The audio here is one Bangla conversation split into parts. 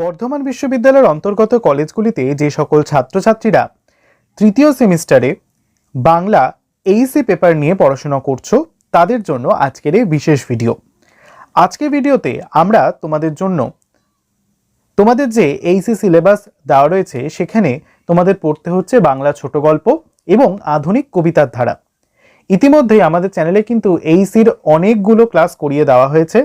বর্ধমান বিশ্ববিদ্যালয়ের অন্তর্গত কলেজগুলিতে যে সকল ছাত্রছাত্রীরা তৃতীয় সেমিস্টারে বাংলা এইসি পেপার নিয়ে পড়াশোনা করছ, তাদের জন্য আজকের এই বিশেষ ভিডিও। আজকের ভিডিওতে আমরা তোমাদের জন্য তোমাদের যে এইসি সিলেবাস দেওয়া রয়েছে, সেখানে তোমাদের পড়তে হচ্ছে বাংলা ছোট গল্প এবং আধুনিক কবিতার ধারা। ইতিমধ্যেই আমাদের চ্যানেলে কিন্তু এইসির অনেকগুলো ক্লাস করিয়ে দেওয়া হয়েছে।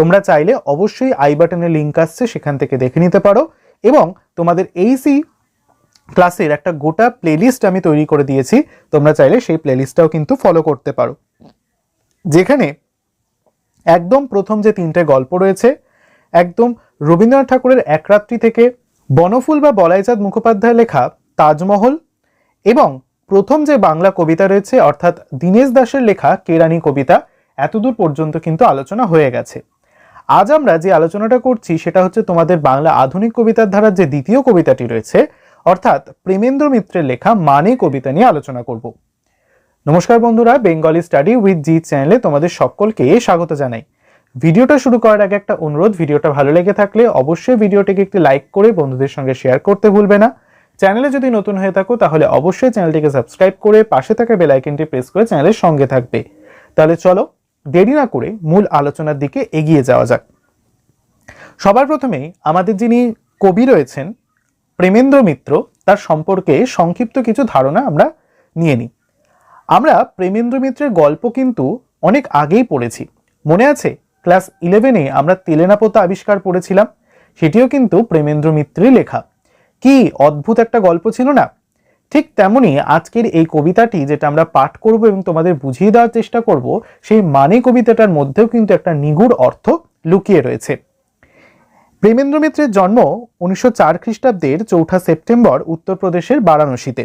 তোমরা চাইলে অবশ্যই আই বাটনে লিঙ্ক আসছে, সেখান থেকে দেখে নিতে পারো। এবং তোমাদের এইসি ক্লাসের একটা গোটা প্লেলিস্ট আমি তৈরি করে দিয়েছি, তোমরা চাইলে সেই প্লেলিস্টটাও কিন্তু ফলো করতে পারো। যেখানে একদম প্রথম যে তিনটে গল্প রয়েছে, একদম রবীন্দ্রনাথ ঠাকুরের এক রাত্রি থেকে বনফুল বা বলাইচাঁদ মুখোপাধ্যায় লেখা তাজমহল এবং প্রথম যে বাংলা কবিতা রয়েছে, অর্থাৎ দীনেশ দাসের লেখা কেরানি কবিতা, এতদূর পর্যন্ত কিন্তু আলোচনা হয়ে গেছে। আজ আমরা যে আলোচনাটা করছি সেটা হচ্ছে তোমাদের বাংলা আধুনিক কবিতার ধারার যে দ্বিতীয় কবিতাটি রয়েছে, অর্থাৎ প্রেমেন্দ্র মিত্রের লেখা মানে কবিতা নিয়ে আলোচনা করব। নমস্কার বন্ধুরা বেঙ্গলি স্টাডি উইথ জি চ্যানেলে তোমাদের সকলকে স্বাগত জানাই। ভিডিওটা শুরু করার আগে একটা অনুরোধ, ভিডিওটা ভালো লেগে থাকলে অবশ্যই ভিডিওটিকে একটি লাইক করে বন্ধুদের সঙ্গে শেয়ার করতে ভুলবে না। চ্যানেলে যদি নতুন হয়ে থাকো, তাহলে অবশ্যই চ্যানেলটিকে সাবস্ক্রাইব করে পাশে থাকা বেল আইকনটি প্রেস করে চ্যানেলের সঙ্গে থাকবে। তাহলে চলো দেরি না করে মূল আলোচনার দিকে এগিয়ে যাওয়া যাক। সবার প্রথমেই আমাদের যিনি কবি রয়েছেন, প্রেমেন্দ্র মিত্র, তার সম্পর্কে সংক্ষিপ্ত কিছু ধারণা আমরা নিয়ে নিই। আমরা প্রেমেন্দ্র মিত্রের গল্প কিন্তু অনেক আগেই পড়েছি। মনে আছে? ক্লাস ইলেভেনে আমরা তেলেনাপোতা আবিষ্কার পড়েছিলাম। সেটিও কিন্তু প্রেমেন্দ্র মিত্রের লেখা। কি অদ্ভুত একটা গল্প ছিল না? ঠিক তেমনি আজকের এই কবিতাটি যেটা আমরা পাঠ করব এবং তোমাদের বুঝিয়ে দেওয়ার চেষ্টা করব, সেই মানে কবিতাটার মধ্যেও কিন্তু একটা নিগুড় অর্থ লুকিয়ে রয়েছে। প্রেমেন্দ্র মিত্রের জন্ম উনিশশো চার খ্রিস্টাব্দের চৌঠা সেপ্টেম্বর উত্তরপ্রদেশের বারাণসীতে।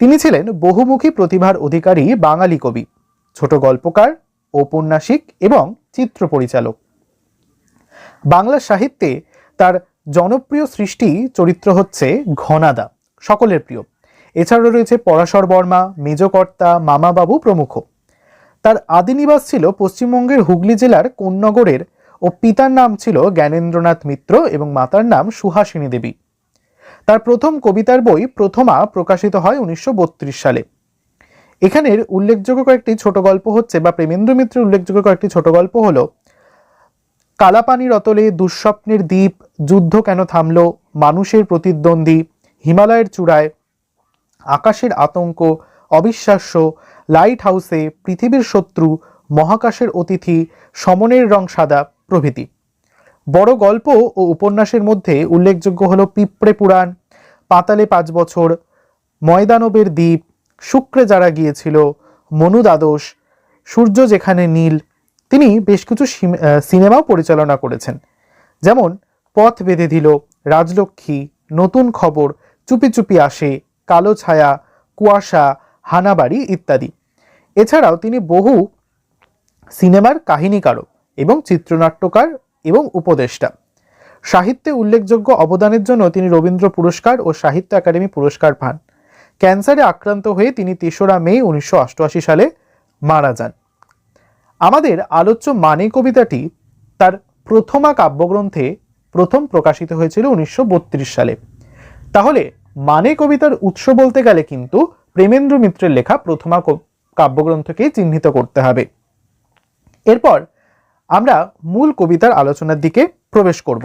তিনি ছিলেন বহুমুখী প্রতিভার অধিকারী বাঙালি কবি, ছোট গল্পকার, ঔপন্যাসিক এবং চিত্র পরিচালক বাংলা সাহিত্যে তার জনপ্রিয় সৃষ্টি চরিত্র হচ্ছে ঘনাদা, সকলের প্রিয়। এছাড়াও রয়েছে পরাশর বর্মা, মেজকর্তা, মামাবাবু প্রমুখ। তার আদিনিবাস ছিল পশ্চিমবঙ্গের হুগলি জেলার কোন্নগরের ও পিতার নাম ছিল জ্ঞানেন্দ্রনাথ মিত্র এবং মাতার নাম সুহাসিনী দেবী। তার প্রথম কবিতার বই প্রথমা প্রকাশিত হয় উনিশশো বত্রিশ সালে। এখানের উল্লেখযোগ্য কয়েকটি ছোট গল্প হচ্ছে বা প্রেমেন্দ্র মিত্রের উল্লেখযোগ্য কয়েকটি ছোট গল্প হলো কালাপানির অতলে দুঃস্বপ্নের দ্বীপ, যুদ্ধ কেন থামলো, মানুষের প্রতিদ্বন্দ্বী, হিমালয়ের চূড়ায় আকাশের আতঙ্ক, অবিশ্বাস্য লাইট হাউসে পৃথিবীর শত্রু, মহাকাশের অতিথি, সমনের রং সাদা প্রভৃতি। বড় গল্প ও উপন্যাসের মধ্যে উল্লেখযোগ্য হলো পিঁপড়ে পুরাণ, পাতালে পাঁচ বছর, ময়দানবের দ্বীপ, শুক্রে যারা গিয়েছিল, মনু দ্বাদশ, সূর্য যেখানে নীল, তিনি বেশ কিছু সিনেমাও পরিচালনা করেছেন। যেমন, পথ বেঁধে দিল রাজলক্ষ্মী, নতুন খবর, চুপি চুপি আসে কালো ছায়া, কুয়াশা, হানাবাড়ি ইত্যাদি। এছাড়াও তিনি বহু সিনেমার কাহিনীকারক এবং চিত্রনাট্যকার এবং উপদেষ্টা। সাহিত্যে উল্লেখযোগ্য অবদানের জন্য তিনি রবীন্দ্র পুরস্কার ও সাহিত্য একাডেমি পুরস্কার পান। ক্যান্সারে আক্রান্ত হয়ে তিনি তেসরা মে উনিশশো অষ্টআশি সালে মারা যান। আমাদের আলোচ্য মানে কবিতাটি তার প্রথমা কাব্যগ্রন্থে প্রথম প্রকাশিত হয়েছিল উনিশশো বত্রিশ সালে। তাহলে মানে কবিতার উৎস বলতে গেলে কিন্তু প্রেমেন্দ্র মিত্রের লেখা প্রথমা কাব্যগ্রন্থকেই চিহ্নিত করতে হবে। এরপর আমরা মূল কবিতার আলোচনার দিকে প্রবেশ করব।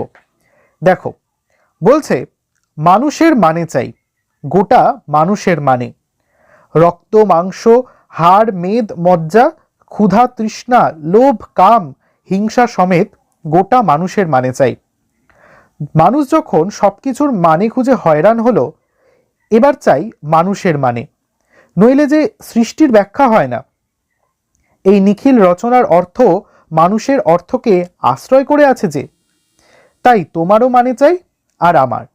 দেখো, বলছে, মানুষের মানে চাই, গোটা মানুষের মানে। রক্ত, মাংস, হাড়, মেদ, মজ্জা, ক্ষুধা, তৃষ্ণা, লোভ, কাম, হিংসা সমেত গোটা মানুষের মানে চাই। মানুষ যখন সবকিছুর মানে খুঁজে হয়রান হলো এবার চাই মানুষের মানে। নইলে যে সৃষ্টির ব্যাখ্যা হয় না। এই নিখিল রচনার অর্থ মানুষের অর্থকে আশ্রয় করে আছে যে। তাই তোমারও মানে চাই আর আমার।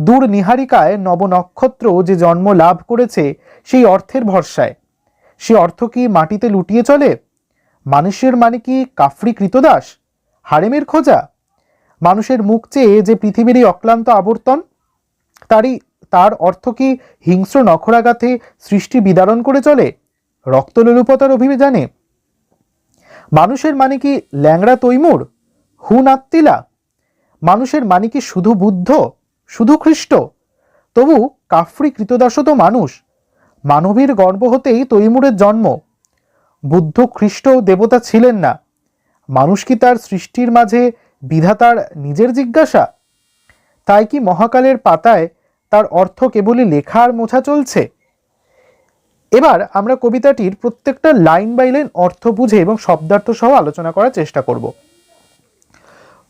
দূর নিহারিকায় নব নক্ষত্র যে জন্ম লাভ করেছে সেই অর্থের ভরসায়। সে অর্থ কি মাটিতে লুটিয়ে চলে? মানুষের মানে কি কাফরি কৃতদাস? হারেমের খোঁজা? মানুষের মুখ চেয়ে যে পৃথিবীর অক্লান্ত আবর্তন? তারই তার অর্থ কি হিংস্র নখরাঘাতে সৃষ্টি বিদারণ করে চলে? রক্তলোলুপতার অভিযানে মানুষের মানে কি ল্যাংড়া তৈমুর? হু নাত্তিলা? মানুষের মানে কি শুধু বুদ্ধ? শুধু খ্রিস্ট তবু কাফ্রি কৃতদাসও তো মানুষ। মানবীর গর্ব হতেই তৈমুরের জন্ম। বুদ্ধ খ্রিস্ট দেবতা ছিলেন না। মানুষ কি তার সৃষ্টির মাঝে বিধাতার নিজের জিজ্ঞাসা? তাই কি মহাকালের পাতায় তার অর্থ কেবলই লেখা আর মোছা চলছে। এবার আমরা কবিতাটির প্রত্যেকটা লাইন বাই লাইন অর্থ বুঝে এবং শব্দার্থ সহ আলোচনা করার চেষ্টা করব।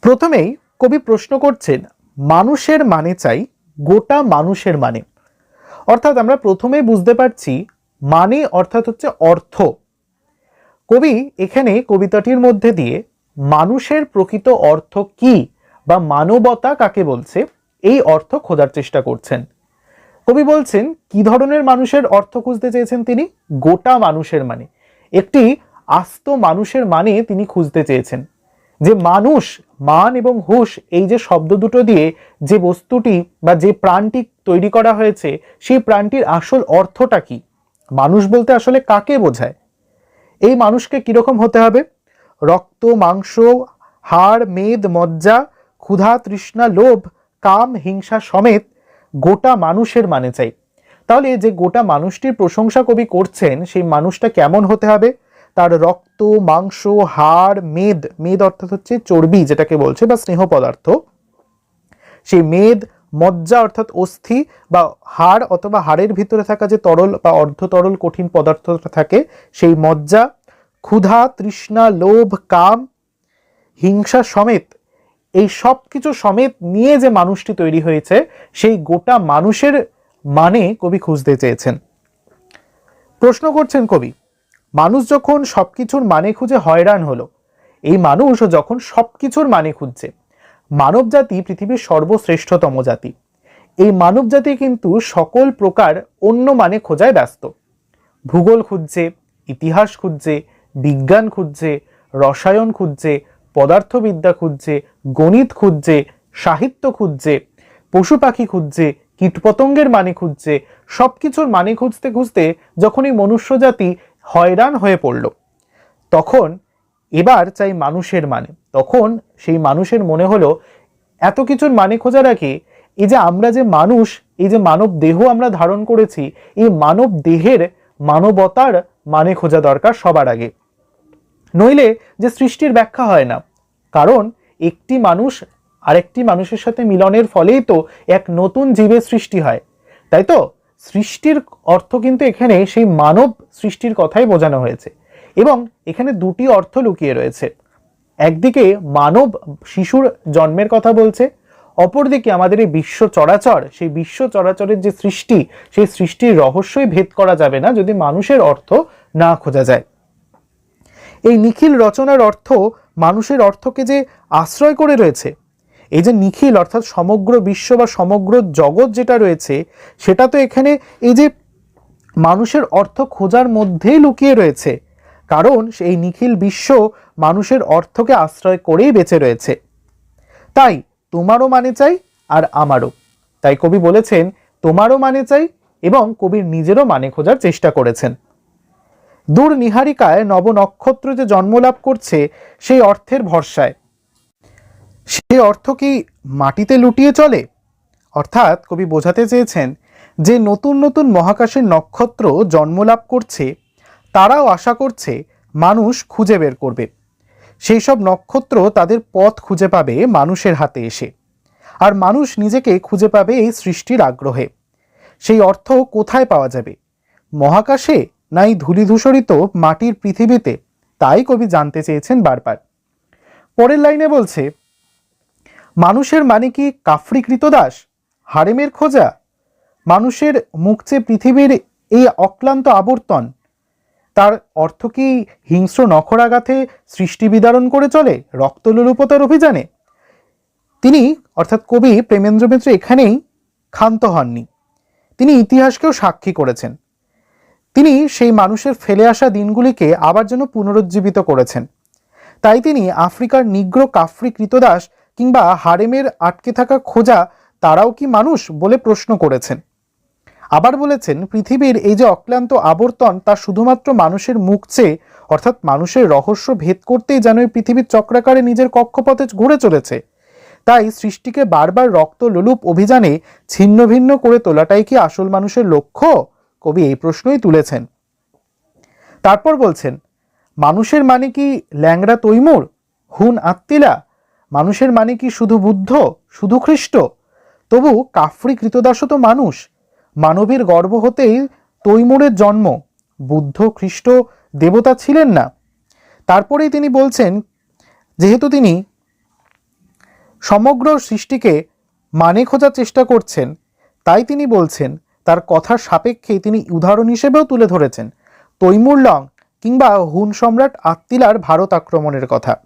প্রথমেই কবি প্রশ্ন করছেন, মানুষের মানে চাই, গোটা মানুষের মানে। অর্থাৎ আমরা প্রথমে বুঝতে পারছি মানে অর্থাৎ হচ্ছে অর্থ। কবি এখানে কবিতাটির মধ্যে দিয়ে, মানুষের প্রকৃত অর্থ কি বা মানবতা কাকে বলছে? এই অর্থ খোঁজার চেষ্টা করছেন। কবি বলছেন, কি ধরনের মানুষের অর্থ খুঁজতে চেয়েছেন তিনি? গোটা মানুষের মানে। একটি আস্ত মানুষের মানে তিনি খুঁজতে চেয়েছেন। যে মানুষ, মান এবং হুশ, এই যে শব্দ দুটো দিয়ে যে বস্তুটি বা যে প্রাণটি তৈরি করা হয়েছে, সেই প্রাণটির আসল অর্থটা কি? মানুষ বলতে আসলে কাকে বোঝায়? এই মানুষকে কীরকম হতে হবে? রক্ত, মাংস, হাড়, মেদ, মজ্জা, ক্ষুধা, তৃষ্ণা, লোভ কাম, হিংসা সমেত গোটা মানুষের মানে চাই। তাহলে যে গোটা মানুষটির প্রশংসা কবি করছেন, সেই মানুষটা কেমন হতে হবে? তার রক্ত, মাংস, হাড়, মেদ মেদ অর্থাৎ হচ্ছে চর্বি যেটাকে বলছে বা স্নেহ পদার্থ। সেই মেদ, মজ্জা অর্থাৎ অস্থি বা হাড় অথবা হাড়ের ভিতরে থাকা যে তরল বা অর্ধ তরল কঠিন পদার্থটা থাকে, সেই মজ্জা, ক্ষুধা, তৃষ্ণা, লোভ, কাম, হিংসা সমেত এই সব কিছু সমেত নিয়ে যে মানুষটি তৈরি হয়েছে, সেই গোটা মানুষের মানে কবি খুঁজতে চেয়েছেন। প্রশ্ন করছেন কবি, মানুষ যখন সব কিছুর মানে খুঁজে হয়রান হলো, এই মানুষ যখন সব কিছুর মানে খুঁজছে, মানব জাতি পৃথিবীর সর্বশ্রেষ্ঠতম জাতি। এই মানব জাতি কিন্তু সকল প্রকার অন্য মানে খোঁজায় ব্যস্ত। ভূগোল খুঁজছে, ইতিহাস খুঁজছে, বিজ্ঞান খুঁজছে, রসায়ন খুঁজছে পদার্থবিদ্যা খুঁজছে, গণিত খুঁজছে, সাহিত্য খুঁজছে, পশু পাখি খুঁজছে, কীটপতঙ্গের মানে খুঁজছে সব কিছুর মানে খুঁজতে খুঁজতে যখন এই মনুষ্য জাতি হয়রান হয়ে পড়ল, তখন এবার চাই মানুষের মানে। তখন সেই মানুষের মনে হলো, এত কিছুর মানে খোঁজা রাখে এই যে আমরা যে মানুষ, এই যে মানব দেহ আমরা ধারণ করেছি, এই মানব দেহের মানবতার মানে খোঁজা দরকার সবার আগে। নইলে যে সৃষ্টির ব্যাখ্যা হয় না। কারণ একটি মানুষ আরেকটি মানুষের সাথে মিলনের ফলেই তো এক নতুন জীবের সৃষ্টি হয়। তাই তো? সৃষ্টির অর্থ কিন্তু এখানে সেই মানব সৃষ্টির কথাই বোঝানো হয়েছে এবং এখানে দুটি অর্থ লুকিয়ে রয়েছে। একদিকে মানব শিশুর জন্মের কথা বলছে, অপরদিকে আমাদের এই বিশ্ব চরাচর, সেই বিশ্ব চরাচরের যে সৃষ্টি, সেই সৃষ্টির রহস্যই ভেদ করা যাবে না যদি মানুষের অর্থ না খোঁজা যায়। এই নিখিল রচনার অর্থ মানুষের অর্থকে যে আশ্রয় করে রয়েছে। এই যে নিখিল অর্থাৎ সমগ্র বিশ্ব বা সমগ্র জগৎ যেটা রয়েছে, সেটা তো এখানে এই যে মানুষের অর্থ খোঁজার মধ্যেই লুকিয়ে রয়েছে। কারণ সেই নিখিল বিশ্ব মানুষের অর্থকে আশ্রয় করেই বেঁচে রয়েছে। তাই তোমারও মানে চাই আর আমারও। তাই কবি বলেছেন, তোমারও মানে চাই এবং কবির নিজেরও মানে খোঁজার চেষ্টা করেছেন। দূর নিহারিকায় নব নক্ষত্র যে জন্মলাভ করছে, সেই অর্থের ভরসায়। সে অর্থ কি মাটিতে লুটিয়ে চলে? অর্থাৎ কবি বোঝাতে চেয়েছেন যে নতুন নতুন মহাকাশের নক্ষত্র জন্মলাভ করছে, তারাও আশা করছে মানুষ খুঁজে বের করবে। সেই সব নক্ষত্র তাদের পথ খুঁজে পাবে মানুষের হাতে এসে। আর মানুষ নিজেকে খুঁজে পাবে এই সৃষ্টির আগ্রহে। সেই অর্থ কোথায় পাওয়া যাবে? মহাকাশে নাই ধূলিধূসরিত মাটির পৃথিবীতে, তাই কবি জানতে চেয়েছেন বারবার। পরের লাইনে বলছে, মানুষের মানে কি কাফরি কৃতদাস হারেমের খোঁজা? মানুষের মুখচে পৃথিবীর এই অক্লান্ত আবর্তন? তার অর্থ কি হিংস্র নখরাঘাতে সৃষ্টি বিদারণ করে চলে রক্তলোলুপতার অভিযানে? তিনি, অর্থাৎ কবি প্রেমেন্দ্র মিত্র এখানেই ক্ষান্ত হননি। তিনি ইতিহাসকেও সাক্ষী করেছেন। তিনি সেই মানুষের ফেলে আসা দিনগুলিকে আবার যেন পুনরুজ্জীবিত করেছেন। তাই তিনি আফ্রিকার নিগ্র কাফ্রি কৃতদাস কিংবা হারেমের আটকে থাকা খোঁজা তারাও কি মানুষ বলে প্রশ্ন করেছেন। আবার বলেছেন, পৃথিবীর এই যে অক্লান্ত আবর্তন তা শুধুমাত্র মানুষের মুখ চেয়ে, অর্থাৎ মানুষের রহস্য ভেদ করতেই যেন এই পৃথিবীর চক্রাকারে নিজের কক্ষপথে ঘুরে চলেছে। তাই সৃষ্টিকে বারবার রক্ত লোলুপ অভিযানে ছিন্ন ভিন্ন করে তোলাটাই কি আসল মানুষের লক্ষ্য? কবি এই প্রশ্নই তুলেছেন। তারপর বলছেন, মানুষের মানে কি ল্যাংড়া তৈমুর? হুন আত্মিলা? মানুষের মানে কি শুধু বুদ্ধ, শুধু খ্রিস্ট তবু কাফরি কৃতদাসও তো মানুষ। মানবীর গর্ব হতেই তৈমুরের জন্ম। বুদ্ধ খ্রিস্ট দেবতা ছিলেন না। তারপরেই তিনি বলছেন, যেহেতু তিনি সমগ্র সৃষ্টিকে মানে খোঁজার চেষ্টা করছেন, তাই তিনি বলছেন তার কথার সাপেক্ষে তিনি উদাহরণ হিসেবেও তুলে ধরেছেন। তৈমুর লং কিংবা হুন সম্রাট আত্মিলার ভারত আক্রমণের কথা।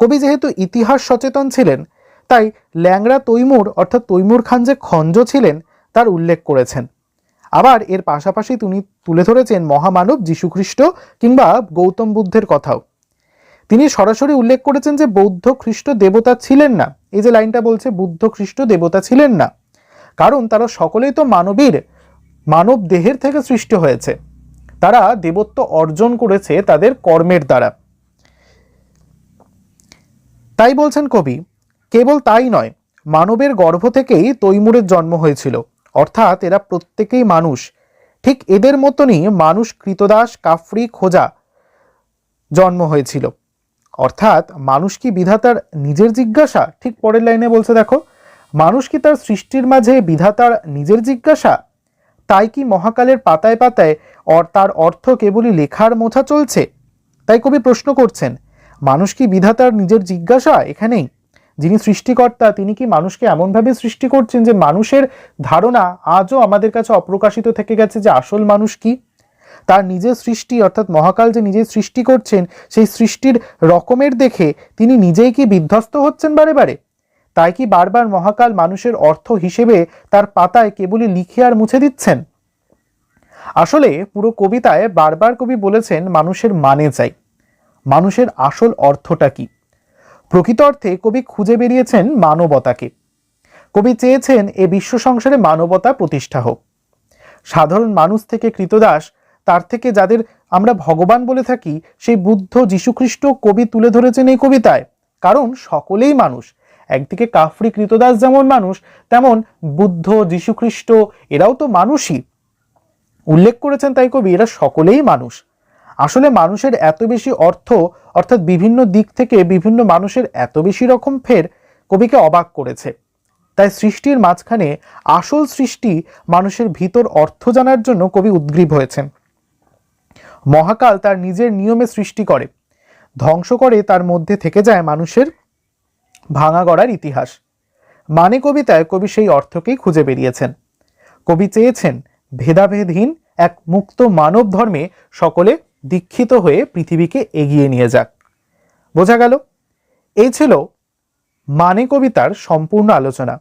কবি যেহেতু ইতিহাস সচেতন ছিলেন, তাই ল্যাংড়া তৈমুর অর্থাৎ তৈমুর খান যে খঞ্জ ছিলেন, তার উল্লেখ করেছেন। আবার এর পাশাপাশি তিনি তুলে ধরেছেন মহামানব যীশুখ্রিস্ট কিংবা গৌতম বুদ্ধের কথাও। তিনি সরাসরি উল্লেখ করেছেন যে বৌদ্ধ খ্রিস্ট দেবতা ছিলেন না। এই যে লাইনটা বলছে, বুদ্ধ খ্রিস্ট দেবতা ছিলেন না। কারণ তারা সকলেই তো মানবীর, মানব দেহের থেকে সৃষ্টি হয়েছে। তারা দেবত্ব অর্জন করেছে তাদের কর্মের দ্বারা। তাই বলছেন কবি, কেবল তাই নয়, মানবের গর্ভ থেকেই তৈমুরের জন্ম হয়েছিল। অর্থাৎ এরা প্রত্যেকেই মানুষ। ঠিক এদের মতনই মানুষ কৃতদাস কাফরি খোঁজা জন্ম হয়েছিল। অর্থাৎ মানুষ কি বিধাতার নিজের জিজ্ঞাসা? ঠিক পরের লাইনে বলছে দেখো মানুষ কি তার সৃষ্টির মাঝে বিধাতার নিজের জিজ্ঞাসা? তাই কি মহাকালের পাতায় পাতায় অর তার অর্থ কেবলই লেখার মোছা চলছে? তাই কবি প্রশ্ন করছেন, মানুষ কি বিধাতার নিজের জিজ্ঞাসা এখানেই? যিনি সৃষ্টিকর্তা, তিনি কি মানুষকে এমনভাবে সৃষ্টি করছেন যে মানুষের ধারণা আজও আমাদের কাছে অপ্রকাশিত থেকে গেছে যে আসল মানুষ কি? তার নিজের সৃষ্টি, অর্থাৎ মহাকাল যে নিজের সৃষ্টি করছেন, সেই সৃষ্টির রকমের দেখে তিনি নিজেই কি বিধ্বস্ত হচ্ছেন বারে বারে? তাই কি বারবার মহাকাল মানুষের অর্থ হিসেবে তার পাতায় কেবলই লিখে আর মুছে দিচ্ছেন? আসলে পুরো কবিতায় বারবার কবি বলেছেন মানুষের মানে চাই। মানুষের আসল অর্থটা কি? প্রকৃত অর্থে কবি খুঁজে বেরিয়েছেন মানবতাকে। কবি চেয়েছেন এ বিশ্ব সংসারে মানবতা প্রতিষ্ঠা হোক। সাধারণ মানুষ থেকে কৃতদাস, তার থেকে যাদের আমরা ভগবান বলে থাকি, সেই বুদ্ধ যীশুখ্রিস্ট কবি তুলে ধরেছেন এই কবিতায়। কারণ সকলেই মানুষ একদিকে কাফরি কৃতদাস যেমন মানুষ, তেমন বুদ্ধ যীশুখ্রিস্ট এরাও তো মানুষই। উল্লেখ করেছেন তাই কবি, এরা সকলেই মানুষ। আসলে মানুষের এত বেশি অর্থ, অর্থাৎ বিভিন্ন দিক থেকে বিভিন্ন মানুষের এত বেশি রকম ফের কবিকে অবাক করেছে। তাই সৃষ্টির মাঝখানে আসল সৃষ্টি মানুষের ভিতর অর্থ জানার জন্য কবি উদ্গ্রীব হয়েছেন। মহাকাল তার নিজের নিয়মে সৃষ্টি করে। ধ্বংস করে তার মধ্যে থেকে যায় মানুষের ভাঙা গড়ার ইতিহাস। মানে কবিতায় কবি সেই অর্থকেই খুঁজে বেরিয়েছেন। কবি চেয়েছেন ভেদাভেদহীন এক মুক্ত মানব ধর্মে সকলে দীক্ষিত হয়ে পৃথিবীকে এগিয়ে নিয়ে যাক। বোঝা গেল, এই ছিল মানে কবিতার সম্পূর্ণ আলোচনা।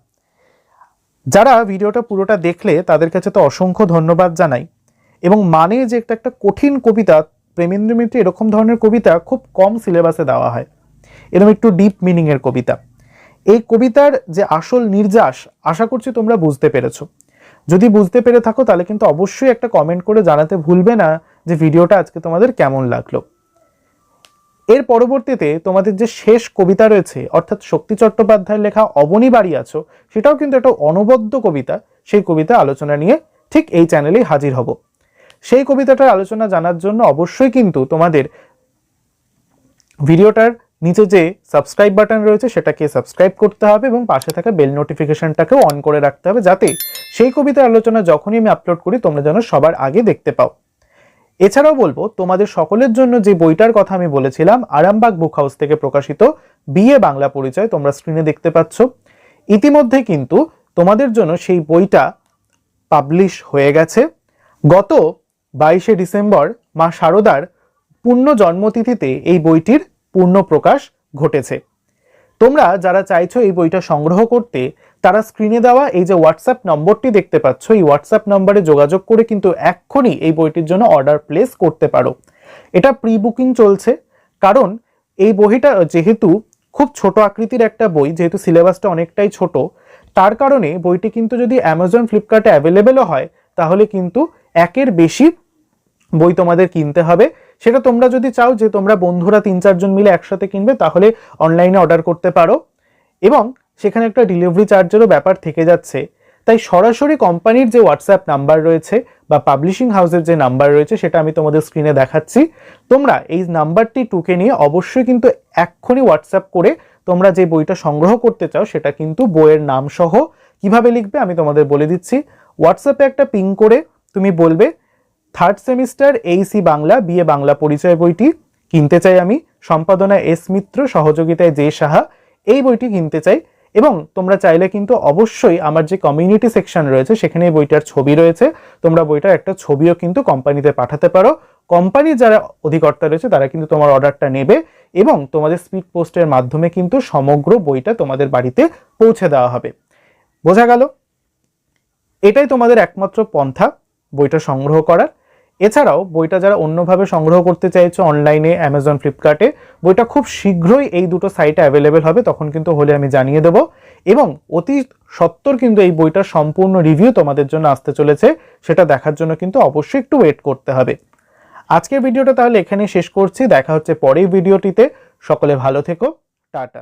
যারা ভিডিওটা পুরোটা দেখলে তাদের কাছে তো অসংখ্য ধন্যবাদ জানাই। এবং মানে যে একটা একটা কঠিন কবিতা, প্রেমেন্দ্র মিত্র এরকম ধরনের কবিতা খুব কম সিলেবাসে দেওয়া হয়। এরকম একটু ডিপ মিনিংয়ের কবিতা। এই কবিতার যে আসল নির্যাস, আশা করছি তোমরা বুঝতে পেরেছ। যদি বুঝতে পেরে থাকো, তাহলে কিন্তু অবশ্যই একটা কমেন্ট করে জানাতে ভুলবে না যে ভিডিওটা আজকে তোমাদের কেমন লাগল। এর পরবর্তীতে তোমাদের যে শেষ কবিতা রয়েছে, অর্থাৎ শক্তি চট্টোপাধ্যায়ের লেখা অবনী বাড়ি আছো, সেটাও কিন্তু একটা অনবদ্য কবিতা। সেই কবিতা আলোচনা নিয়ে ঠিক এই চ্যানেলেই হাজির হব। সেই কবিতাটার আলোচনা জানার জন্য অবশ্যই কিন্তু তোমাদের ভিডিওটার নিচে যে সাবস্ক্রাইব বাটন রয়েছে, সেটাকে সাবস্ক্রাইব করতে হবে এবং পাশে থাকা বেল নোটিফিকেশনটাকেও অন করে রাখতে হবে যাতে সেই কবিতার আলোচনা যখনই আমি আপলোড করি, তোমরা যেন সবার আগে দেখতে পাও। এছাড়াও বলব, তোমাদের সকলের জন্য যে বইটার কথা আমি বলেছিলাম, আরামবাগ বুক হাউস থেকে প্রকাশিত বিএ বাংলা পরিচয় তোমরা স্ক্রিনে দেখতে পাচ্ছ। ইতিমধ্যে কিন্তু তোমাদের জন্য সেই বইটা পাবলিশ হয়ে গেছে। গত বাইশে ডিসেম্বর মা শারদার পূর্ণ জন্মতিথিতে এই বইটির পূর্ণ প্রকাশ ঘটেছে। তোমরা যারা চাইছো এই বইটা সংগ্রহ করতে, তারা স্ক্রিনে দেওয়া এই যে হোয়াটসঅ্যাপ নম্বরটি দেখতে পাচ্ছ, এই হোয়াটসঅ্যাপ নম্বরে যোগাযোগ করে কিন্তু এক্ষুনি এই বইটির জন্য অর্ডার প্লেস করতে পারো। এটা প্রি বুকিং চলছে, কারণ এই বইটা যেহেতু খুব ছোট আকৃতির একটা বই, যেহেতু সিলেবাসটা অনেকটাই ছোট, তার কারণে বইটি কিন্তু যদি অ্যামাজন ফ্লিপকার্টে অ্যাভেলেবেলও হয়, তাহলে কিন্তু একের বেশি বই তোমাদের কিনতে হবে। সেটা তোমরা যদি চাও যে তোমরা বন্ধুরা তিন চারজন মিলে একসাথে কিনবে, তাহলে অনলাইনে অর্ডার করতে পারো। এবং সেখানে একটা ডেলিভারি চার্জেরও ব্যাপার থেকে যাচ্ছে। তাই সরাসরি কোম্পানির যে হোয়াটসঅ্যাপ নাম্বার রয়েছে বা পাবলিশিং হাউসের যে নাম্বার রয়েছে, সেটা আমি তোমাদের স্ক্রিনে দেখাচ্ছি। তোমরা এই নাম্বারটি টুকে নিয়ে অবশ্যই কিন্তু এক্ষুনি হোয়াটসঅ্যাপ করে তোমরা যে বইটা সংগ্রহ করতে চাও, সেটা কিন্তু বইয়ের নাম সহ কীভাবে লিখবে আমি তোমাদের বলে দিচ্ছি। হোয়াটসঅ্যাপে একটা পিং করে তুমি বলবে third semester AEC Bangla BA Bangla পরিচয় বইটি কিনতে চাই আমি। সম্পাদনা এস মিত্র, সহযোগিতায় জে সাহা। এই বইটি কিনতে চাই এবং তোমরা চাইলে কিন্তু অবশ্যই আমার যে কমিউনিটি সেকশন রয়েছে, সেখানে বইটার ছবি রয়েছে। তোমরা বইটার একটা ছবিও কিন্তু কোম্পানিতে পাঠাতে পারো। কোম্পানির যারা অধিকর্তা রয়েছে, তারা কিন্তু তোমার অর্ডারটা নেবে এবং তোমাদের স্পিড পোস্টের মাধ্যমে কিন্তু সমগ্র বইটা তোমাদের বাড়িতে পৌঁছে দেওয়া হবে। বোঝা গেল? এটাই তোমাদের একমাত্র পন্থা বইটা সংগ্রহ করার। এছাড়াও বইটা যারা অন্যভাবে সংগ্রহ করতে চাইছো অনলাইনে অ্যামাজন ফ্লিপকার্টে বইটা খুব শীঘ্রই এই দুটো সাইটে অ্যাভেলেবেল হবে, তখন কিন্তু হলে আমি জানিয়ে দেবো। এবং অতি সত্তর কিন্তু এই বইটার সম্পূর্ণ রিভিউ তোমাদের জন্য আসতে চলেছে, সেটা দেখার জন্য কিন্তু অবশ্যই একটু ওয়েট করতে হবে। আজকের ভিডিওটা তাহলে এখানেই শেষ করছি, দেখা হচ্ছে পরের ভিডিওটিতে সকলে ভালো থেকো, টাটা।